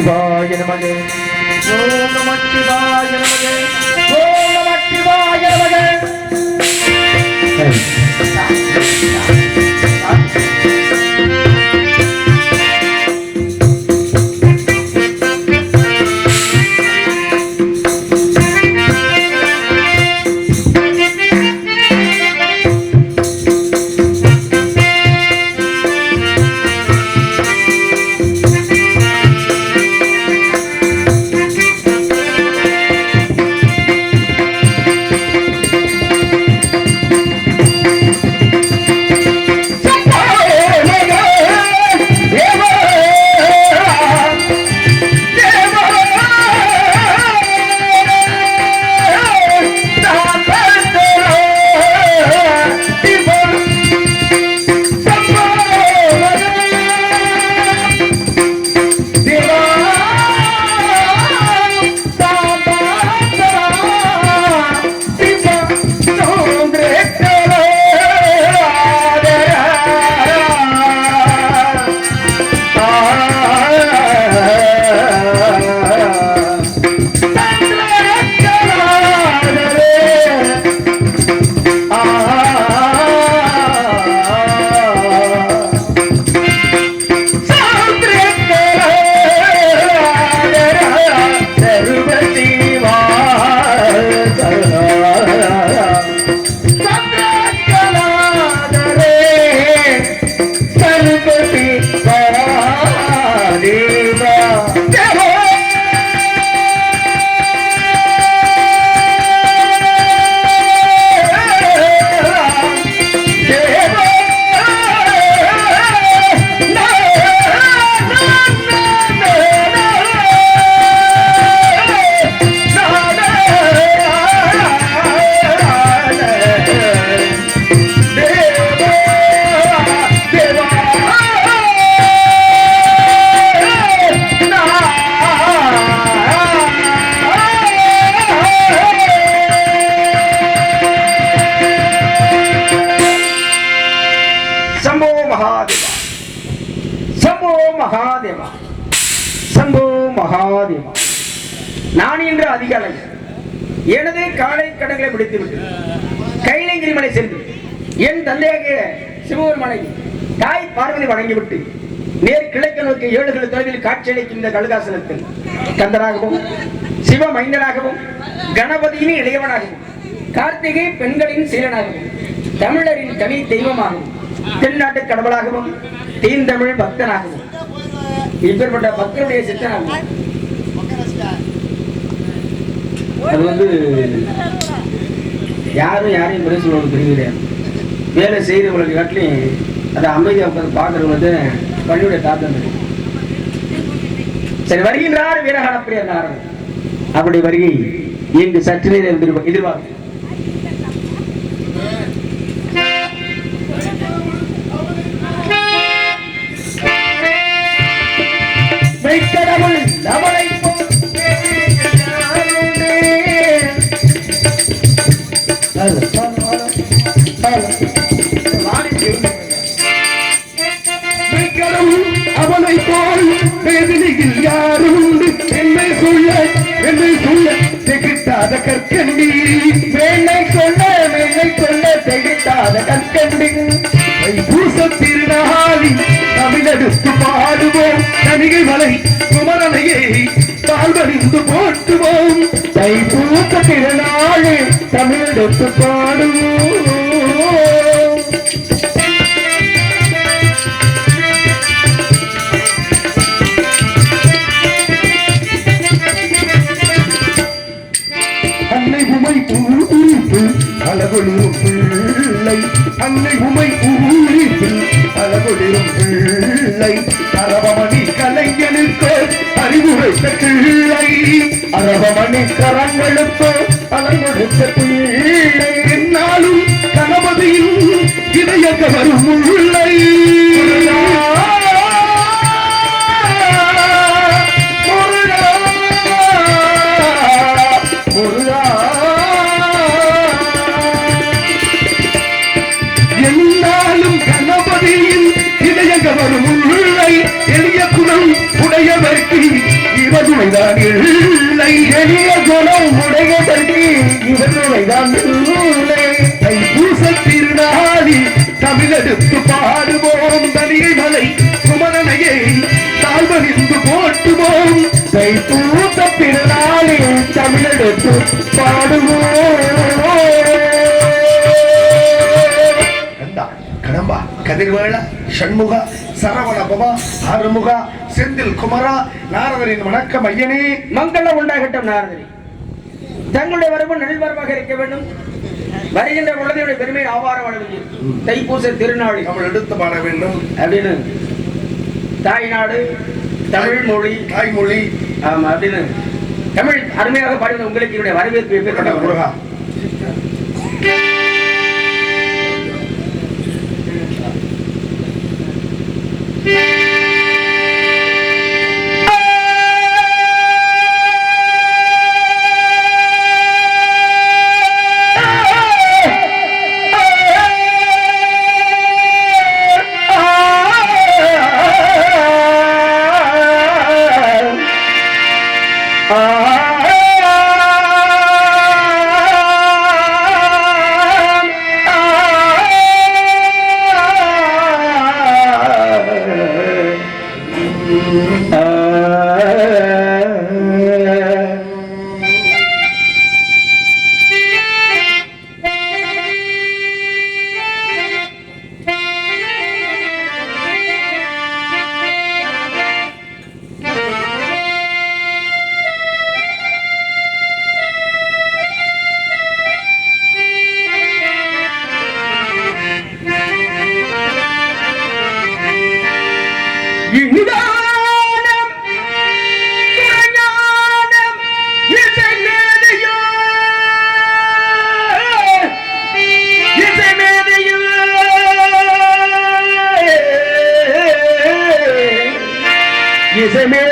சிவாய நமகே. ஓம் நம சிவாய நமக. ஓம் நம சிவாய நமக கடன்களை முடித்துவிட்டு கைலங்கிரி மலை சென்று என் தந்தையாகிய சிவபெருமனை தாய் பார்வதி வணங்கிவிட்டு நேர் கிழக்கு நோக்கி ஏழுகள் தொலைவில் காட்சியளிக்கின்ற கழுகாசனத்தில் கந்தனாகவும் சிவ மைந்தனாகவும் கணபதியின் இளையவனாகவும் கார்த்திகை பெண்களின் சீலனாகவும் தமிழரின் தனி தெய்வமாகவும் தென்னாட்டு கடவுளாகவும் தீந்தமிழ் பக்தனாகவும் இப்பேற்பட்ட பக்தருடைய சித்தனாகவும். அது வந்து யாரும் யாரையும் குறை சொல்லுவது பெரிய கிடையாது வேலை செய்கிறவங்களுக்கு காட்டிலையும் அதை அமைதியாக உட்காந்து பார்க்குறவங்க வந்து பள்ளியுடைய தாத்தம் தெரியும் சரி வருகின்றார் வீரகாலப்பிரியர் நாரன் அப்படி வருகை இங்கு சற்று நேரம் எதிர்பார்க்க. எதிர்பார்க்க அவனை போல் வேதனையில் யாரும் உண்டு என்னை சொல்ல என்னை சொல்ல திகிட்டாத கற்கண்டி சொல்ல சொல்ல பூச திருநாளி தமிழெடுத்து பாடுவோம். தனிகை மலை குமரனையை தாழ்வணிந்து போட்டு திருநாளே தமிழெடுத்து பாடுவோம். அன்னை உமை ஊரிப்பு அழகொளிரும் பிள்ளை. அன்னை உமை ஊரிப்பு அழகொளிரும் பிள்ளை. அரவமணி கலைஞனுக்கு அறிவுரைத்த பிள்ளை. அரவமணி கரங்களுக்கு அலங்கொடுத்த பிள்ளை. கணபதியும் கணபதியின் இதய கவரும் முல்லை தமிழெடுத்து பாடுவோம் கடம்பா கதிர்வேள ஷண்முக சரவண பவா ஆறுமுக செந்தில் குமரா நாரதரின் வணக்கம் ஐயனே மங்களம் உண்டாகட்டும் நாரதரி. தங்களுடைய வரவு நெல்வரமாக இருக்க வேண்டும். வருகின்ற குழந்தையுடைய பெருமை ஆவார வளர்ச்சி தைப்பூச திருநாளி தமிழ் எடுத்து பாட வேண்டும். அப்படின்னு. தாய்நாடு தமிழ் மொழி தாய்மொழி. ஆமா அப்படின்னு. தமிழ் அருமையாக பாடின உங்களுக்கு என்னுடைய வரவேற்பு எப்பேற்பட்ட முருகா. இனிதானம் Say, man.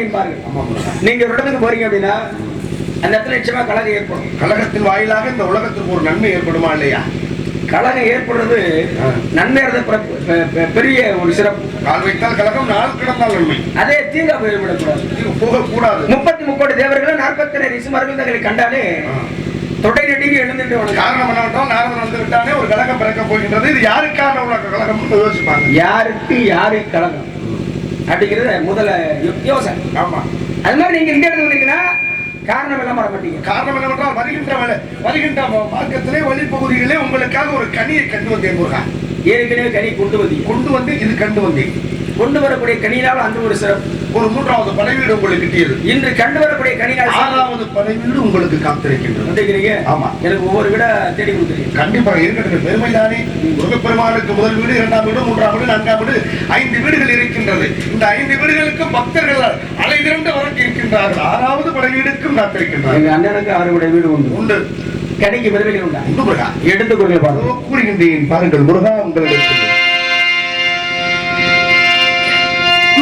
நன்மை ஆமா முருகா. நீங்க ஒரு இடத்துக்கு போறீங்க அப்படின்னா அந்த இடத்துல நிச்சயமா கழகம் ஏற்படும். கழகத்தின் வாயிலாக இந்த உலகத்திற்கு ஒரு நன்மை ஏற்படுமா இல்லையா? கழகம் ஏற்படுறது பெ- பெரிய ஒரு சிறப்பு. கால் வைத்தால் கழகம் நாள் கிடந்தால் நன்மை. அதே தீங்கா போய்விடக்கூடாது போகக்கூடாது. முப்பத்தி முக்கோடி தேவர்களும் நாற்பத்தி நேரம் ரிசுமார்கள் தங்களை கண்டாலே ஆ. தொடை நெடுங்கி எழுந்துட்டு. காரணம் என்னவென்றால் நாரதன் வந்து விட்டானே ஒரு கழகம் பிறக்க போகின்றது. இது யாருக்கான உள்ள கழகம் யோசிப்பாங்க. யாருக்கு யாரு கழகம் அப்படிங்கிறத முதல்ல யோசனை. ஆமா. அது மாதிரி நீங்க இந்த இடத்துல வந்தீங்கன்னா காரணம் எல்லாம் வர மாட்டீங்க காரணம் என்னவென்றால் வருகின்ற வேலை- வருகின்ற மார்க்கத்திலே வழிப்பகுதிகளே உங்களுக்காக ஒரு கனியை கண்டு வந்தேன் முருகா. ஏற்கனவே கனி கொண்டு வந்தீங்க. கொண்டு வந்து இது கண்டு வந்தேன். கொண்டு வரக்கூடிய கனியினால் அந்த ஒரு சிறப்பு. ஒரு மூன்றாவது படைவீடு உங்களுக்கு கிட்டியது. இன்று கண்டு வரக்கூடிய கனினால் ஆறாவது படைவீடு உங்களுக்கு காத்திருக்கின்றது. ஆமா. எனக்கு ஒவ்வொரு வீட தேடி கொடுத்துருக்கீங்க. கண்டிப்பாக இருக்கட்டும் பெருமைதானே. முருகப்பெருமானுக்கு முதல் வீடு இரண்டாம் வீடு மூன்றாம் வீடு நான்காம் வீடு ஐந்து வீடுகள் இருக்கின்றது. இந்த ஐந்து வீடுகளுக்கு பக்தர்கள் அலைதிரண்டு வரக்கு இருக்கின்றார்கள் ஆறாவது படை வீடுக்கும் காத்திருக்கின்றார்கள். எங்க அண்ணனுக்கு ஆறுபடை வீடு உண்டு. உண்டு. கனிக்கு பெருமைகள் உண்டா? உண்டு முருகா. எடுத்துக்கொள்ள பாருங்க. கூறுகின்றேன். பாருங்கள் முருகா உங்களுக்கு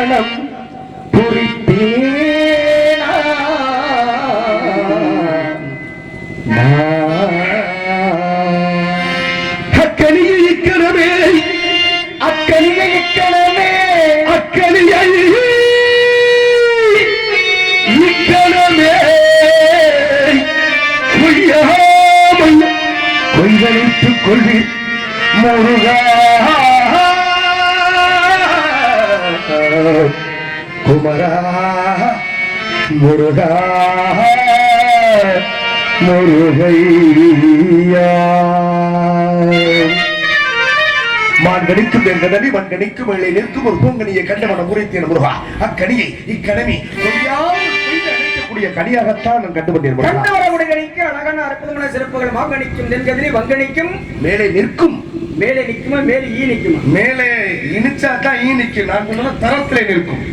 மனம் புரித்தேனா குமரா முருகா முருகையா. மான்கணிக்கும் வெங்கடனி மண்கணிக்கும் மேலே நிற்கும் ஒரு பூங்கனியை கண்ட மனம் உரைத்தேன் முருகா. அக்கனியை அணைக்கக்கூடிய கனியாகத்தான் நான் கண்டு வந்தேன் முருகா. கண்டு வரக்கூடிய கனிக்கு அழகான அற்புதமான சிறப்புகள். மாங்கனிக்கும் நெற்கதிரி வங்கனிக்கும் மேலே நிற்கும். மேலே நிக்குமா மேலே ஈ நிக்குமா மேலே இனிச்சா தான் ஈ நிற்கும். நான் தரத்திலே நிற்கும்.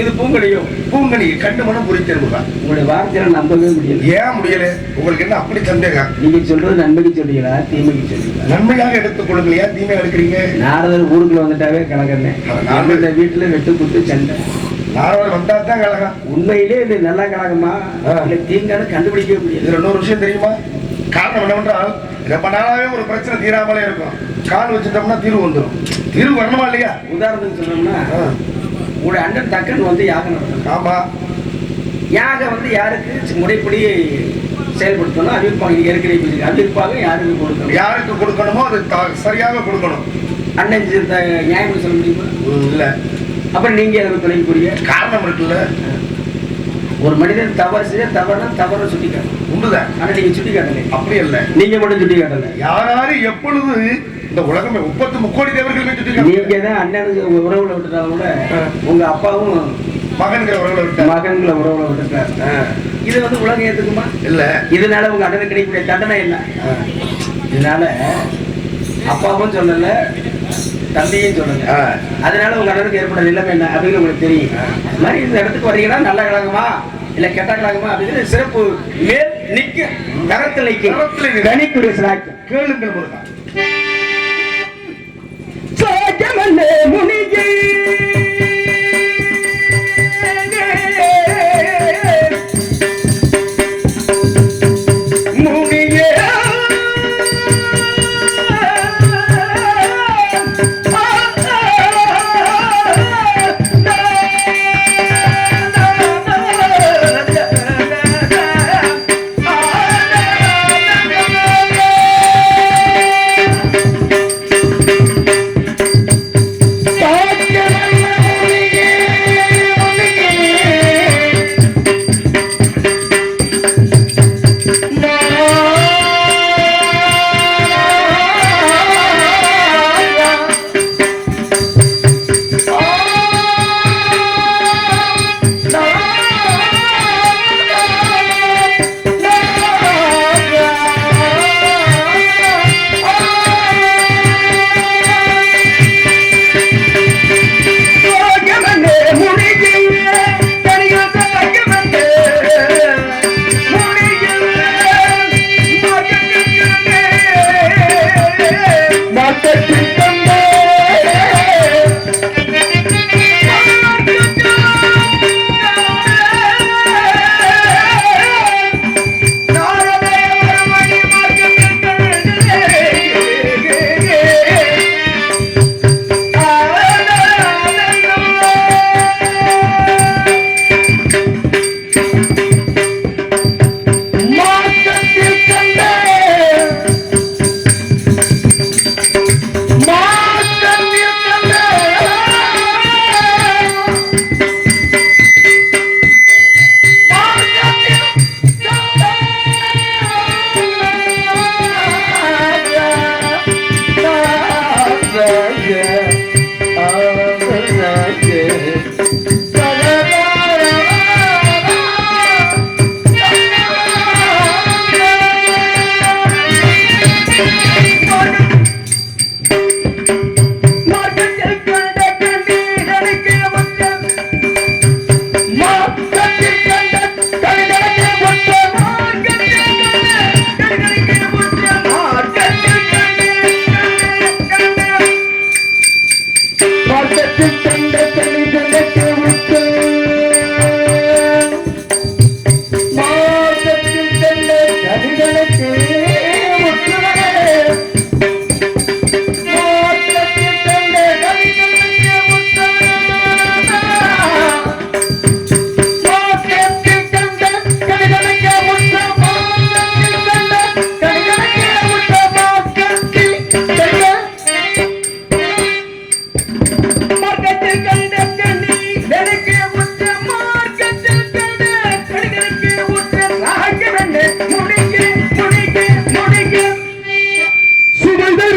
இது பூங்கடியோ பூங்கனியை கண்டு மனம் உரைத்தேன் முருகா உங்களுடைய வார்த்தையில நம்பவே முடியல. ஏன் முடியல? உங்களுக்கு என்ன அப்படி சந்தேகம்? நீங்க சொல்றது நன்மைக்கு சொல்றீங்களா தீமைக்கு சொல்றீங்களா? நன்மையாக எடுத்துக் கொள்ளுங்கள். ஏன் தீமையா எடுக்கிறீங்க? நாரதர் ஊருக்குள்ள வந்துட்டாவே கலக்கிறேன் நாரதர் இந்த வீட்டுல வெட்டு குத்து சண்டை. நாரவர் வந்தா தான் கழகம் உண்மையிலே இது நல்லா கலகமா. இல்ல தீங்கான கண்டுபிடிக்கவே முடியாது இதுல இன்னொரு விஷயம் தெரியுமா? காரணம் என்னவென்றால் ரொம்ப நாளாவே ஒரு பிரச்சனை தீராமலே இருக்கும். கால் வச்சுட்டோம்னா தீர்வு வந்துடும் தீர்வு வரணுமா இல்லையா? உதாரணத்துக்கு சொன்னோம்னா உங்களுடைய அண்ணன் தக்கன் வந்து யாகம் நடத்தணும் ஆமா. யாகம் வந்து யாருக்கு? முறைப்படி செயல்படுத்தணும். அறிவிப்பாங்க நீங்க ஏற்கனவே அறிவிப்பாங்க யாருக்கு கொடுக்கணும்? யாருக்கு கொடுக்கணுமோ அது சரியாக கொடுக்கணும். அண்ணன் நியாயம் சொல்ல முடியுமா? இல்ல. அப்புறம் நீங்க அதுக்கு துணைக்கூடிய காரணம் இருக்குல்ல ஒரு மனிதன் தவறு செய்ய தவறுனா தவறு சுட்டி காட்டணும் உண்டுதான் ஆனா நீங்க சுட்டி காட்டலை அப்படி இல்ல. நீங்க மட்டும் சுட்டி காட்டல யாராரு எப்பொழுது இந்த உலகமே முப்பத்து முக்கோடி தேவர்கள் நீங்க தான் அண்ணனுக்கு உறவுல விட்டுட்டாலும் கூட. உங்க அப்பாவும் மகன்கிற உறவுல விட்டார். மகன்களை உறவுல விட்டுட்டாரு. இது வந்து உலகம் ஏத்துக்குமா? இல்ல. இதனால உங்க அண்ணனுக்கு கிடைக்கக்கூடிய தண்டனை ஆ, இதனால அப்பாவும் சொல்லல தந்தையும் சொல்லல. ஆ. அதனால உங்க அண்ணனுக்கு ஏற்பட நிலைமை என்ன அப்படின்னு உங்களுக்கு தெரியும். மாதிரி இந்த இடத்துக்கு வர்றீங்கன்னா நல்ல கழகமா இல்ல கெட்ட கழகமா அப்படின்னு சிறப்பு மேல் நிக்க கரத்தில் சிலாக்கியம் கேளுங்கள் முருகா.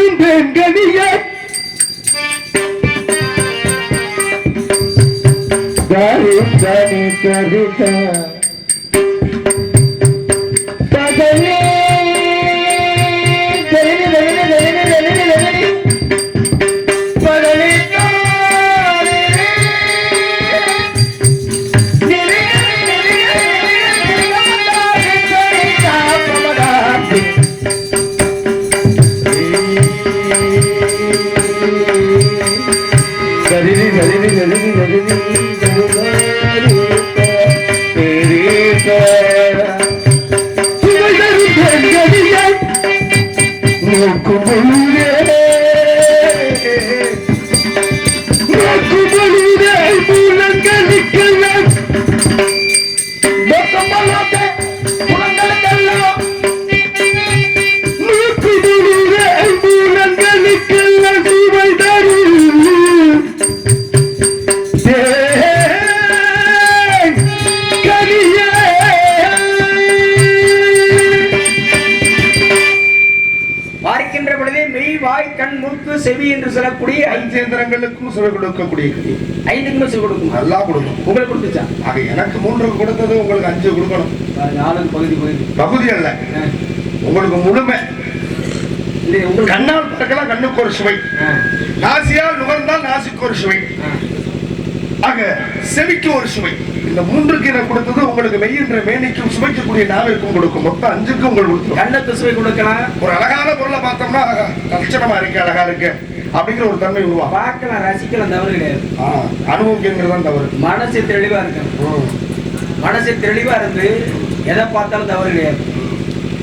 கனியே தாரி தனி கவிதா ஐந்தேந்திரங்களுக்கும் சுவை கொடுக்கக்கூடிய கனி ஐந்துக்குமே சொல்லி கொடுக்கும். நல்லா கொடுக்கும். உங்களுக்கு கொடுத்துச்சா? ஆக எனக்கு மூன்று கொடுத்தது உங்களுக்கு அஞ்சு கொடுக்கணும். நாலு பகுதி பகுதி. பகுதி அல்ல. உங்களுக்கு முழுமை. கண்ணால் பார்க்கலாம் கண்ணுக்கு ஒரு சுவை. நாசியால் நுகர்ந்தால் நாசிக்கு ஒரு சுவை. ஆக செவிக்கு ஒரு சுவை. இந்த மூன்றுக்கு எனக்கு கொடுத்தது உங்களுக்கு மெய்யின்ற மேனிக்கும் சுவைக்கக்கூடிய நாவிற்கும் கொடுக்கும். மொத்தம் அஞ்சுக்கும் உங்களுக்கு கொடுத்துரும் கண்ணத்து சுவை கொடுக்கலாம். ஒரு அழகான பொருளை பார்த்தோம்னா லட்சணமா இருக்கு அழகா இருக்கு. அப்படிங்கிற ஒரு தன்மை உருவாகும் பார்க்கலாம் ரசிக்கலாம் தவறு கிடையாது. அனுபவிக்கிறது தான் தவறு. மனசு தெளிவா இருக்கணும். ம். மனசு தெளிவா இருந்து எதை பார்த்தாலும் தவறு கிடையாது.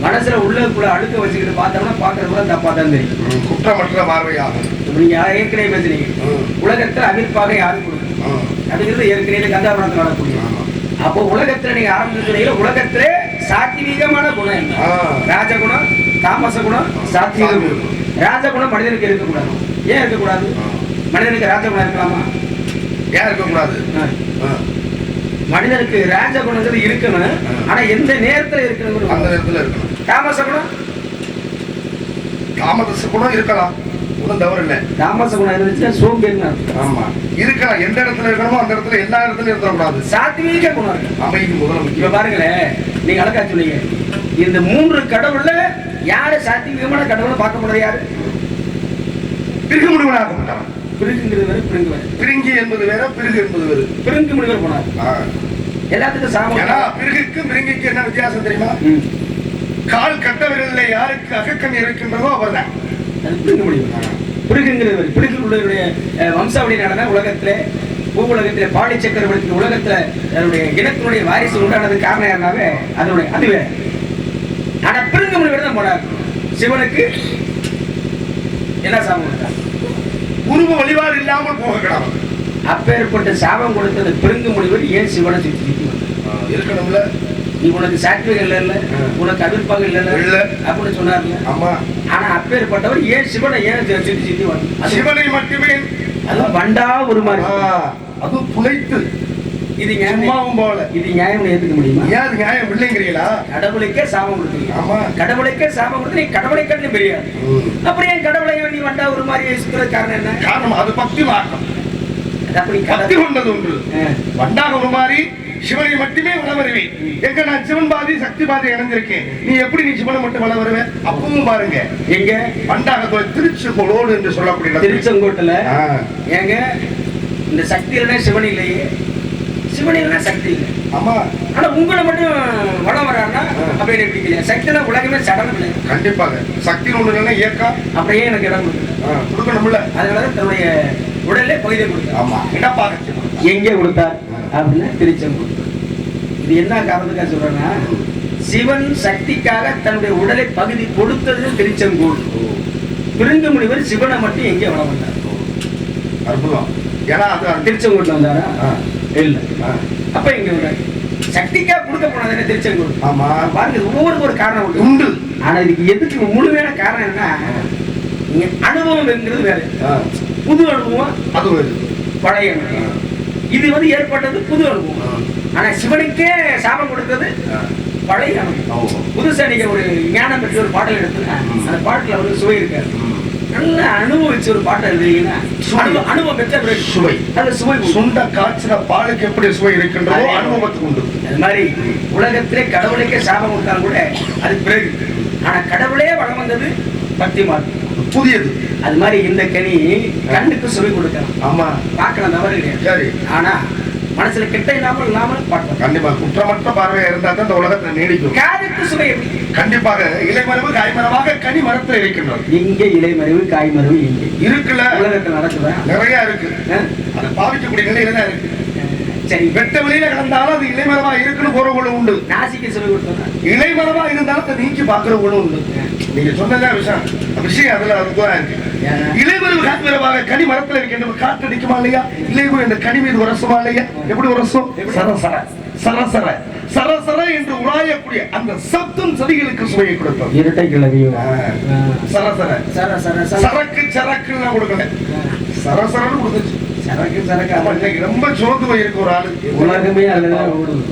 மனசுல உள்ளுக்குள்ள அழுக்க வச்சுக்கிட்டு பார்த்தோம்னா பார்க்கறது கூட தப்பா தான் தெரியும் குற்றமற்ற பார்வையாகும். இப்ப நீங்க ஏற்கனவே பேசுறீங்க. உலகத்துல அவிர்ப்பாக யாரும் கொடுக்கும். அப்படிங்கிறது ஏற்கனவே கந்தாபுரத்தில் நடக்கூடிய ஆமா. அப்போ உலகத்துல நீங்க ஆரம்பிச்சீங்க உலகத்திலே சாத்வீகமான குணம் என்ன. ராஜகுணம் தாமச குணம். சாத்வீக குணம். ராஜகுணம் மனிதனுக்கு இருக்கக்கூடாது. ஏன் இருக்கக்கூடாது. மனிதனுக்கு ராஜகுணம் இருக்கலாமா? ஏன் இருக்கக்கூடாது. மனிதனுக்கு ராஜகுணங்கிறது இருக்கணும். ஆனா எந்த நேரத்துல அந்த இருக்கணும் நேரத்துல இருக்கணும். தாமச குணம்? தாமதச குணம் இருக்கலாம். ஒன்றும் தவறு இல்லை. தாமச குணம் இருந்துச்சுன்னா அர்த்தம். ஆமா. இருக்கலாம். எந்த இடத்துல இருக்கணுமோ அந்த இடத்துல எல்லா இடத்துலயும் இருந்துடக்கூடாது. சாத்வீக குணம் அமைதி முதல்ல முக்கியம். பாருங்களேன் நீங்க அழகா சொன்னீங்க இந்த மூன்று கடவுள்ல யாரு சாத்வீகமான கடவுளை பார்க்க முடியாது யாரு பிரிகு முடிவனாக மாட்டான் பிரிங்குங்கிறது வேற பிரிங்கு வேற பிரிங்கி என்பது வேற பிரிகு என்பது வேறு. பிரிங்கு முடிவர் போனார். எல்லாத்துக்கும் சாமம். ஏன்னா பிரிகுக்கும் பிரிங்கிக்கும் என்ன வித்தியாசம் தெரியுமா. கால் கட்ட விரல்ல யாருக்கு அகக்கண் இருக்கின்றதோ அவர்தான். அது பிரிங்கு முடிவர் பிரிகுங்கிறது பிரிகு உள்ளவருடைய வம்சாவளி நடந்த உலகத்திலே பூ உலகத்திலே பாடி சக்கரவர்த்தி உலகத்துல அதனுடைய இனத்தினுடைய வாரிசு உண்டானது காரணம் யாருனாவே அதனுடைய அது வேற. ஆனா பிரிங்கு முடிவர் தான் போனார். சிவனுக்கு என்ன கொடுத்தார் உருவ வழிபாடு இல்லாமல் போக கிடாமல் அப்பேற்பட்ட சாபம் கொடுத்தது பிரிங்கு முடிவர் ஏன் சிவனை சுற்றி சுற்றி இருக்கணும்ல. நீ உனக்கு சாத்விகம் இல்ல இல்ல. உனக்கு அவிர்ப்பாக இல்ல இல்ல. அப்படின்னு சொன்னார்ல ஆமா. ஆனா அப்பேற்பட்டவர் ஏன் சிவனை ஏன் சி- சுத்தி சுத்தி வந்தார் அது- சிவனை மட்டுமே. அது வண்டா ஒரு மாதிரி. அது புனைத்து இது நியாயம். சும்மாவும் போல இது நியாயம் ஏத்துக்க முடியுமா? ஏன் அது நியாயம் இல்லைங்கிறீங்களா? கடவுளுக்கே சாபம் கொடுத்தீங்க ஆமா. கடவுளுக்கே சாபம் கொடுத்து நீ கடவுளை கண்டு பெரியாது. ம். அப்புறம் ஏன் கடவுளை நீ வண்டா ஒரு மாதிரி சுத்துறது காரணம் என்ன? காரணம் அது பக்தி அது அப்படி பக்தி கடவுள் கொண்டது ஒன்று. வண்டாக ஒரு மாதிரி சிவனை மட்டுமே வள வருவேன் எங்க நான் சிவன் பாதி சக்தி பாதி இணைஞ்சிருக்கேன். நீ எப்படி நீ சிவனை மட்டும் வள வருவேன் அப்பவும் பாருங்க. எங்க? வண்டாக திருச்சிக்கோளோடு என்று சொல்லக்கூடிய. திருச்செங்கோட்டுல. ஏங்க இந்த சக்தி இல்லைன்னா சிவன் இல்லையே. சிவன் இல்லைன்னா சக்தி. ஆமா. ஆனா உங்களை மட்டும் வளம் வராருன்னா அப்படின்னு எப்படி இல்லையா சக்தினா உலகமே சடனம் இல்லை கண்டிப்பாக. சக்தி ஒண்ணு இல்லைன்னா இயக்கம் அப்படியே எனக்கு இடம் கொடுக்கணும்ல அதனால தன்னுடைய உடலே பகுதியை கொடுத்தார் ஆமா. இடப்பாக எங்கே கொடுத்தார்? அப்படின்னா திருச்செங்கோடு இது என்ன காரணத்துக்காக சொல்றேன்னா சிவன் சக்திக்காக தன்னுடைய உடலை பகுதி கொடுத்தது திருச்செங்கோடு. பிரிந்து முனிவர் சிவனை மட்டும் எங்கே வளம் வந்தார்? அற்புதம். ஏன்னா அது திருச்செங்கோட்டுல வந்தாரா? இல்ல. அப்ப இங்க வந்தார் சக்திக்காக கொடுக்க போனது திருச்செங்கோடு. ஆமா. பாருங்க ஒவ்வொருக்கும் ஒரு காரணம் உண்டு. ஆனா இதுக்கு எதுக்கு முழுமையான காரணம் என்ன? இங்க அனுபவம்ங்கிறது வேற. புது அனுபவம் அது வருது பழைய அனுபவம். இது வந்து ஏற்பட்டது புது அனுபவம். ஆனா சிவனுக்கே சாபம் கொடுத்தது. பழைய அனுபவம். புதுசா நீங்க ஒரு ஞானம் பெற்ற ஒரு பாடல் எடுத்துங்க ம். அந்த பாட்டுல ஒரு சுவை இருக்காது ம். நல்லா அனுபவிச்சு ஒரு பாட்டை எழுதுறீங்கன்னா. அனுபவம் பெற்ற பிறகு சுவை. அது சுவை. சுண்ட காய்ச்சின பாலுக்கு எப்படி சுவை இருக்கின்றதோ. அனுபவத்துக்கு உண்டு. அது மாதிரி உலகத்திலே கடவுளுக்கே சாபம் கொடுத்தாலும் கூட அது பிறகு. ஆனா கடவுளே வளம் வந்தது பக்தி மார்க்கம். புதியது. அது மாதிரி இந்த கனி கண்ணுக்கு சுவை கொடுக்கலாம். ஆமா. பார்க்கலாம் தவறு கிடையாது. ஆனா மனசுல கெட்ட இல்லாமல் இல்லாமல் பார்க்கலாம் கண்டிப்பா. குற்றமற்ற பார்வையா இருந்தா தான் இந்த உலகத்துல நீடிக்கும். காதுக்கு சுவை கண்டிப்பாக. இலைமரவு காய்மரமாக கனி மரத்துல இருக்கின்றது இங்கே இலைமறைவு காய்மறைவு இங்கே. இருக்குல்ல. உலகத்தில் நடக்குதா? நிறைய இருக்கு? அதை பாவிக்கக்கூடிய நிலையில தான் இருக்கு. சரி. வெட்ட வெளியில கிடந்தாலும் அது இலைமரமா இருக்குன்னு போறவங்களும் உண்டு. நாசிக்கு சுவை கொடுத்தோம்னா? இலைமரமா இருந்தாலும் அதை நீக்கி பாக்குறவங்களும் உண்டு. நீங்க சொன்னதான் விஷயம். விஷயம் அதுல அதுதான் இருக்கு ஏன்? இலைமரவு காய்மரமாக கனி மரத்துல இருக்கின்ற காற்று அடிக்குமா இல்லையா? இலைமரம் இந்த கனி மீது உரசுமா இல்லையா? எப்படி உரசும்? சரசர சரசர சரசர என்று உராயக்கூடிய அந்த சப்தம் செடிகளுக்கு சுவையை கொடுத்தது. இரட்டை கிளவியும் ஆ. சரசர. சர சர சர சரக்கு சரக்கு நான் கொடுக்கல. சரசரன்னு கொடுத்துச்சு. சரக்கு சரக்கு. ரொம்ப சோர்ந்து போயிருக்கு ஒரு ஆளு. உலகமே அதுதான் ஓடுது.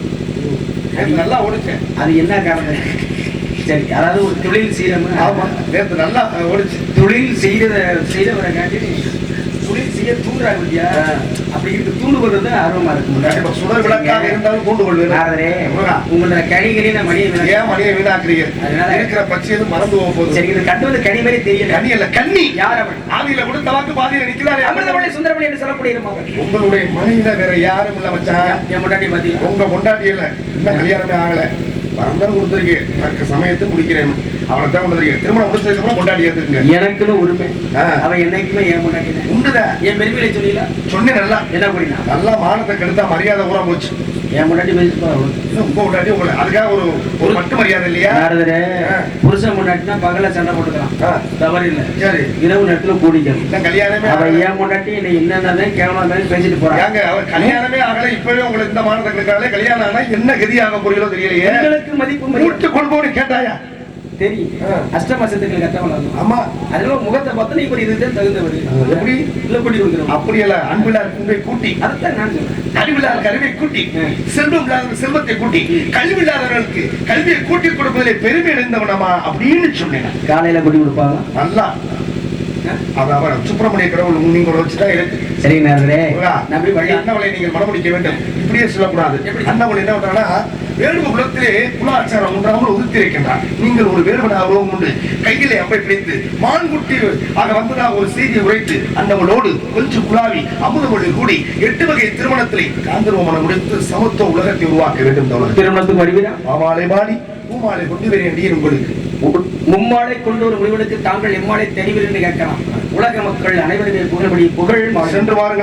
நல்லா ஓடிச்சேன் அது என்ன காரணம்? சரி அதாவது ஒரு தொழில் செய்யறோம்னா ஆமா நேத்து நல்லா ஓடிச்சு. தொழில் செய்யறத செய்யறவரை காட்டி தொழில் செய்ய தூண்டுறாங்க இல்லையா அப்படி இருக்கு தூண்டுவது தான் ஆர்வமா கண்டிப்பா இருக்கு சுடர் விளக்காக இருந்தாலும் கூண்டு கொள்வேன் நாரதரே உங்களோட கனிகளே நான் மணியை ஏன் மணியை வீணாக்குறீங்க? அதனால- இருக்கிற பச்சையும் மறந்து போக போகுது. சரி இது கண்டுவது கனி மாதிரி தெரியல. கண்ணி அல்ல கண்ணி யார் அவன்? ஆவியில கூட தவாக்கு பாதியில நிக்கிறாரு அமிர்தமணி சுந்தரமணி என்று சொல்லக்கூடிய உங்களுடைய மனைவில வேற யாரும் இல்ல மச்சான். என் முன்னாடி பாத்தீங்களா? உங்க கொண்டாட்டி இல்ல. இன்னும் கல்யாணமே ஆகல. வரந்தான் கொடுத்துருக்கேன் தக்க சமயத்தை முடிக்கிறேன். அவனை தான் கொடுத்துருக்கேன் திருமணம் முடிச்சதுக்கு அப்புறம் கொண்டாடி ஏத்துக்குங்க. எனக்குன்னு உரிமை. அவன் என்னைக்குமே என் முன்னாடி உண்டுதான் என் பெருமையில சொல்லல சொன்னேன் நல்லா. என்ன பண்ணினா? நல்லா மானத்தை கெடுத்தா மரியாதை பூரா போச்சு. என் முன்னாடி பேசிட்டு போ, அவ்வளவு. இன்னும் உங்க உங்களை அதுக்காக ஒரு ஒரு மட்டு மரியாதை இல்லையா? நாரதரே ஆ. புருஷன் முன்னாடினா பகல சண்டை போட்டுக்கலாம். தவறு இல்ல. சரி. இரவு நேரத்துல கூடிக்கணும். கல்யாணமே அவ. ஏன் முன்னாடி நீ என்னென்னதான் கேவலம் பேசிட்டு போறாங்க ஏங்க அவர் கல்யாணமே ஆகல. இப்பவே உங்களுக்கு இந்த கெடுக்காலே கல்யாணம் ஆனா என்ன கதி ஆக போறீங்களோ தெரியலையே. உங்களுக்கு மதிப்பு கூட்டு கொள்பவனு கேட்டாயா? தெரியும். அஷ்டம சித்துக்கள் கட்டவளாகும் ஆமா அதனால முகத்தை பார்த்தா இப்படி இதுதான் தகுந்தவர். எப்படி? இல்ல கொடி கொடுக்குறோம் அப்படி அல்ல அன்பிலார் அன்பை கூட்டி. அதைத்தான் நான் சொல்றேன். அறிவில்லாத அறிவை கூட்டி. செல்வம் இல்லாத செல்வத்தை கூட்டி. கல்வி இல்லாதவர்களுக்கு கல்வியை கூட்டி கொடுப்பதிலே பெருமை அடைந்தவனமா அப்படின்னு சொன்னேன் காலையில கொடி கொடுப்பாங்க. நல்லா. அவன் சுப்பிரமணிய கடவுள் நீங்க வச்சுட்டா இருக்கு சரி நேரே முருகா, நான் அப்படி வழி அண்ணவளை நீங்கள் மனமுடிக்க வேண்டும். இப்படியே சொல்லக்கூடாது? அண்ணவள் என்ன பண்றானா வேடுவ குலத்திலே குலாச்சாரம் ஒன்றாமல் உதிர்த்தி இருக்கின்றார் நீங்கள் ஒரு வேறுபட உருவம் உண்டு. கையிலே அம்பை பிடித்து மான்குட்டி ஆக வந்ததாக ஒரு செய்தியை உரைத்து அண்ணவளோடு கொஞ்சம் குழாவி அமுதமொழி கூடி எட்டு வகை திருமணத்திலே காந்தர்வ மனம் முடித்து சமத்துவ உலகத்தை உருவாக்க வேண்டும் திருமணத்துக்கு வருவீரா மாமாலை பாடி பூமாலை கொண்டு வேண்டிய உங்களுக்கு. மும்மாலை கொண்டு ஒரு முடிவெடுத்து தாங்கள் எம்மாலை தெரிவில் என்று கேட்கலாம். உலக மக்கள் அனைவருமே புகழ்படி புகழ் சென்று வாருங்கள்.